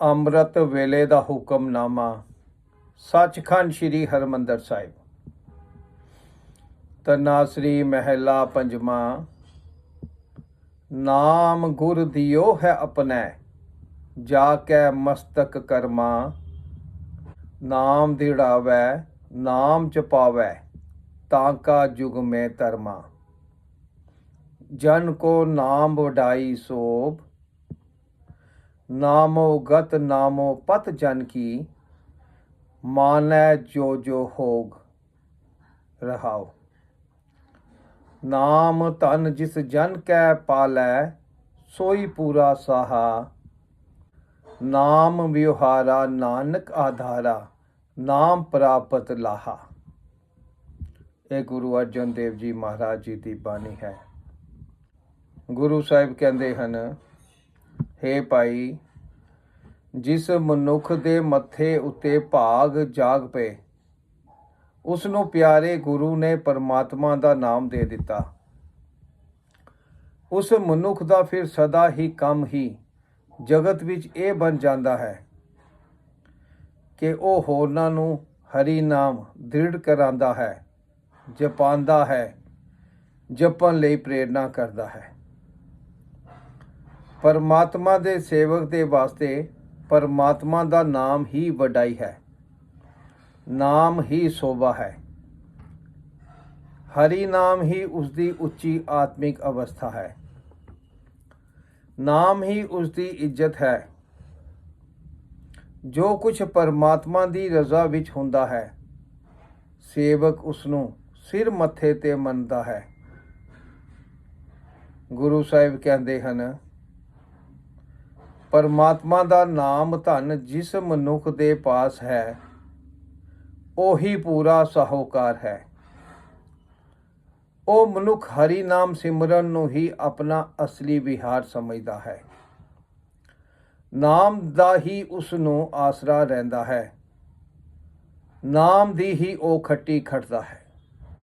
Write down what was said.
ਅੰਮ੍ਰਿਤ ਵੇਲੇ ਦਾ ਹੁਕਮਨਾਮਾ ਸੱਚਖੰਡ ਸ੍ਰੀ ਹਰਮੰਦਰ ਸਾਹਿਬ। ਤਨਾਸਰੀ ਮਹਿਲਾ ਪੰਜਵਾਂ, ਨਾਮ ਗੁਰ ਦਿਓ ਹੈ ਆਪਣੈ, ਜਾ ਕੇ ਮਸਤਕ ਕਰਮਾ, ਨਾਮ ਦਿੜਾਵੈ, ਨਾਮ ਜਪਾਵੈ, ਤਾਂ ਕਾ ਜੁਗ ਮੈਂ ਧਰਮਾ। ਜਨ ਕੋ ਨਾਮ ਵਡਾਈ ਸੋਭ ਨਾਮੋ ਗਤ ਨਾਮੋ ਪਤ ਜਨ ਕੀ, ਮਾਨੈ ਜੋ ਜੋ ਹੋਗ ਰਹਾਓ ਨਾਮ ਧਨ ਜਿਸ ਜਨ ਕੈ ਪਾਲੈ, ਸੋਈ ਪੂਰਾ ਸਾਹਾ। ਨਾਮ ਵਿਵਹਾਰਾ ਨਾਨਕ ਆਧਾਰਾ, ਨਾਮ ਪ੍ਰਾਪਤ ਲਾਹਾ। ਇਹ ਗੁਰੂ ਅਰਜਨ ਦੇਵ ਜੀ ਮਹਾਰਾਜ ਜੀ ਦੀ ਬਾਣੀ ਹੈ। ਗੁਰੂ ਸਾਹਿਬ ਕਹਿੰਦੇ ਹਨ ਹੇ ਭਾਈ, ਜਿਸ ਮਨੁੱਖ ਦੇ ਮੱਥੇ ਉੱਤੇ ਭਾਗ ਜਾਗ ਪਏ ਉਸ ਨੂੰ ਪਿਆਰੇ ਗੁਰੂ ਨੇ ਪਰਮਾਤਮਾ ਦਾ ਨਾਮ ਦੇ ਦਿੱਤਾ। ਉਸ ਮਨੁੱਖ ਦਾ ਫਿਰ ਸਦਾ ਹੀ ਕੰਮ ਹੀ ਜਗਤ ਵਿੱਚ ਇਹ ਬਣ ਜਾਂਦਾ ਹੈ ਕਿ ਉਹ ਹੋਰਨਾਂ ਨੂੰ ਹਰੀ ਨਾਮ ਦ੍ਰਿੜ ਕਰਾਂਦਾ ਹੈ ਜਪਾਂਦਾ ਹੈ, ਜਪਣ ਲਈ ਪ੍ਰੇਰਣਾ ਕਰਦਾ ਹੈ। ਪਰਮਾਤਮਾ ਦੇ ਸੇਵਕ ਦੇ ਵਾਸਤੇ ਪਰਮਾਤਮਾ ਦਾ ਨਾਮ ਹੀ ਵਡਾਈ ਹੈ। ਨਾਮ ਹੀ ਸੋਭਾ ਹੈ। ਹਰੀ ਨਾਮ ਹੀ ਉਸ ਦੀ ਉੱਚੀ ਆਤਮਿਕ ਅਵਸਥਾ ਹੈ। ਨਾਮ ਹੀ ਉਸ ਦੀ ਇੱਜ਼ਤ ਹੈ। ਜੋ ਕੁਝ ਪਰਮਾਤਮਾ ਦੀ ਰਜ਼ਾ ਵਿੱਚ ਹੁੰਦਾ ਹੈ, ਸੇਵਕ ਉਸ ਨੂੰ ਸਿਰ ਮੱਥੇ ਤੇ ਮੰਨਦਾ ਹੈ। ਗੁਰੂ ਸਾਹਿਬ ਕਹਿੰਦੇ ਹਨ ਪਰਮਾਤਮਾ ਦਾ ਨਾਮ ਧਨ ਜਿਸ ਮਨੁੱਖ ਦੇ ਪਾਸ ਹੈ, ਉਹੀ ਪੂਰਾ ਸਾਹੂਕਾਰ ਹੈ। ਉਹ ਮਨੁੱਖ ਹਰੀ ਨਾਮ ਸਿਮਰਨ ਨੂੰ ਹੀ ਆਪਣਾ ਅਸਲੀ ਵਿਹਾਰ ਸਮਝਦਾ ਹੈ। ਨਾਮ ਦਾ ਹੀ ਉਸ ਨੂੰ ਆਸਰਾ ਰਹਿੰਦਾ ਹੈ। ਨਾਮ ਦੀ ਹੀ ਉਹ ਖੱਟੀ ਖਟਦਾ ਹੈ।